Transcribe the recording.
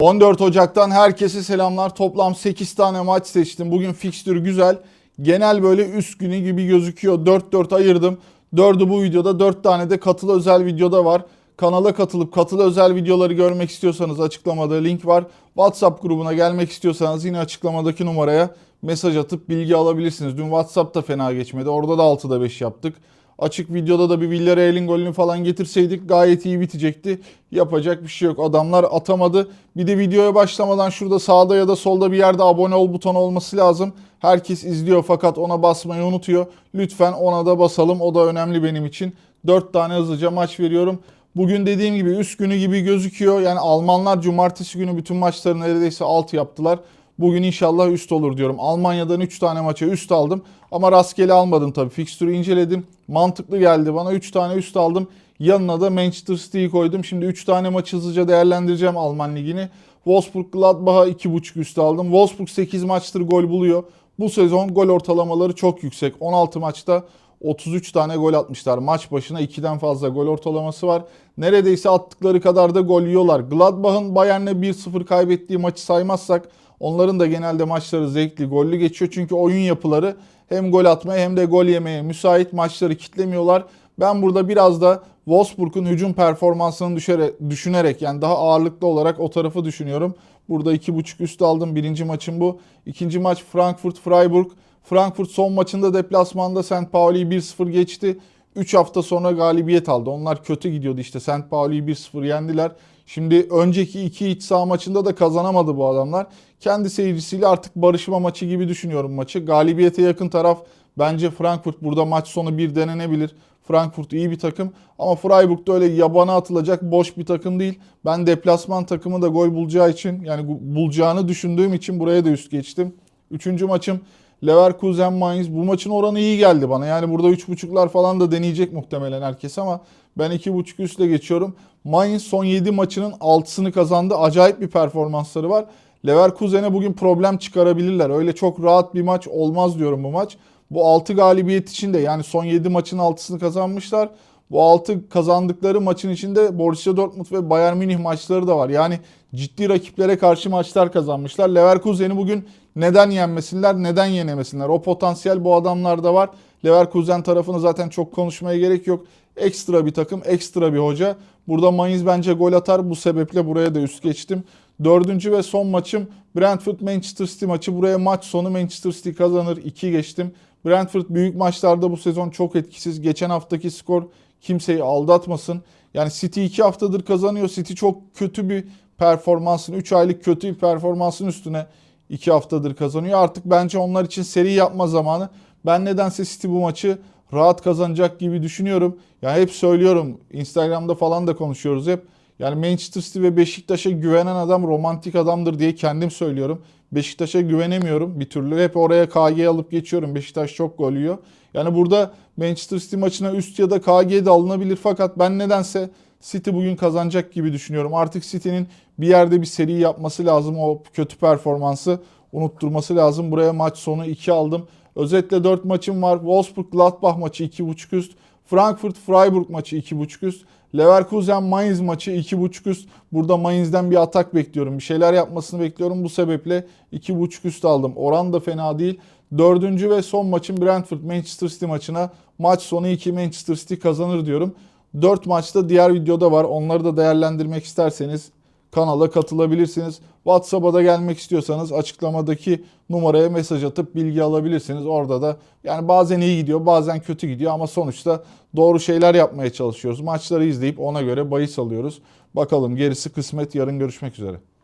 14 Ocak'tan herkese selamlar. Toplam 8 tane maç seçtim. Bugün fikstür güzel. Genel böyle üst günü gibi gözüküyor. 4-4 ayırdım. 4'ü bu videoda, 4 tane de katılı özel videoda var. Kanala katılıp katılı özel videoları görmek istiyorsanız açıklamada link var. WhatsApp grubuna gelmek istiyorsanız yine açıklamadaki numaraya mesaj atıp bilgi alabilirsiniz. Dün WhatsApp da fena geçmedi. Orada da 6'da 5 yaptık. Açık videoda da bir Villarreal'in golünü falan getirseydik gayet iyi bitecekti. Yapacak bir şey yok. Adamlar atamadı. Bir de videoya başlamadan şurada sağda ya da solda bir yerde abone ol butonu olması lazım. Herkes izliyor fakat ona basmayı unutuyor. Lütfen ona da basalım. O da önemli benim için. 4 tane hızlıca maç veriyorum. Bugün dediğim gibi üst günü gibi gözüküyor. Yani Almanlar cumartesi günü bütün maçları neredeyse alt yaptılar. Bugün inşallah üst olur diyorum. Almanya'dan 3 tane maça üst aldım. Ama rastgele almadım tabii. Fikstürü inceledim. Mantıklı geldi bana. 3 tane üst aldım. Yanına da Manchester City'yi koydum. Şimdi 3 tane maç hızlıca değerlendireceğim Alman Ligi'ni. Wolfsburg Gladbach'a 2.5 üst aldım. Wolfsburg 8 maçtır gol buluyor. Bu sezon gol ortalamaları çok yüksek. 16 maçta 33 tane gol atmışlar. Maç başına 2'den fazla gol ortalaması var. Neredeyse attıkları kadar da gol yiyorlar. Gladbach'ın Bayern'le 1-0 kaybettiği maçı saymazsak onların da genelde maçları zevkli, gollü geçiyor. Çünkü oyun yapıları hem gol atmaya hem de gol yemeye müsait maçları kitlemiyorlar. Ben burada biraz da Wolfsburg'un hücum performansını düşere, düşünerek yani daha ağırlıklı olarak o tarafı düşünüyorum. Burada 2.5 üst aldım. Birinci maçım bu. İkinci maç Frankfurt-Freiburg. Frankfurt son maçında deplasmanda St. Pauli'yi 1-0 geçti. 3 hafta sonra galibiyet aldı. Onlar kötü gidiyordu işte. St. Pauli'yi 1-0 yendiler. Şimdi önceki iki iç saha maçında da kazanamadı bu adamlar. Kendi seyircisiyle artık barışma maçı gibi düşünüyorum maçı. Galibiyete yakın taraf bence Frankfurt. Burada maç sonu bir denenebilir. Frankfurt iyi bir takım ama Freiburg da öyle yabana atılacak boş bir takım değil. Ben deplasman takımı da gol bulacağı için yani bulacağını düşündüğüm için buraya da üst geçtim. Üçüncü maçım Leverkusen Mainz. Bu maçın oranı iyi geldi bana. Yani burada 3.5'lar falan da deneyecek muhtemelen herkes ama ben 2.5 üstle geçiyorum. Mainz son 7 maçının 6'sını kazandı. Acayip bir performansları var. Leverkusen'e bugün problem çıkarabilirler. Öyle çok rahat bir maç olmaz diyorum bu maç. Bu 6 galibiyet için de yani son 7 maçın 6'sını kazanmışlar. Bu 6 kazandıkları maçın içinde Borussia Dortmund ve Bayern Münih maçları da var. Yani ciddi rakiplere karşı maçlar kazanmışlar. Leverkusen'i bugün neden yenmesinler, neden yenemesinler? O potansiyel bu adamlarda var. Leverkusen tarafını zaten çok konuşmaya gerek yok. Ekstra bir takım, ekstra bir hoca. Burada Mainz bence gol atar. Bu sebeple buraya da üst geçtim. Dördüncü ve son maçım Brentford Manchester City maçı. Buraya maç sonu Manchester City kazanır. 2 geçtim. Brentford büyük maçlarda bu sezon çok etkisiz. Geçen haftaki skor kimseyi aldatmasın. Yani City 2 haftadır kazanıyor. City çok kötü bir performansın, 3 aylık kötü bir performansın üstüne 2 haftadır kazanıyor. Artık bence onlar için seri yapma zamanı. Ben nedense City bu maçı rahat kazanacak gibi düşünüyorum. Ya hep söylüyorum. Instagram'da falan da konuşuyoruz hep. Yani Manchester City ve Beşiktaş'a güvenen adam romantik adamdır diye kendim söylüyorum. Beşiktaş'a güvenemiyorum bir türlü. Hep oraya KG alıp geçiyorum. Beşiktaş çok gol yiyor. Yani burada Manchester City maçına üst ya da KG de alınabilir fakat ben nedense City bugün kazanacak gibi düşünüyorum. Artık City'nin bir yerde bir seri yapması lazım. O kötü performansı unutturması lazım. Buraya maç sonu 2 aldım. Özetle 4 maçım var. Wolfsburg Gladbach maçı 2.5 üst. Frankfurt Freiburg maçı 2.5 üst. Leverkusen Mainz maçı 2.5 üst. Burada Mainz'den bir atak bekliyorum. Bir şeyler yapmasını bekliyorum. Bu sebeple 2.5 üst aldım. Oran da fena değil. Dördüncü ve son maçım Brentford Manchester City maçına maç sonu 2 Manchester City kazanır diyorum. 4 maçta diğer videoda var. Onları da değerlendirmek isterseniz kanala katılabilirsiniz. WhatsApp'a da gelmek istiyorsanız açıklamadaki numaraya mesaj atıp bilgi alabilirsiniz. Orada da yani bazen iyi gidiyor bazen kötü gidiyor ama sonuçta doğru şeyler yapmaya çalışıyoruz. Maçları izleyip ona göre bahis alıyoruz. Bakalım gerisi kısmet yarın görüşmek üzere.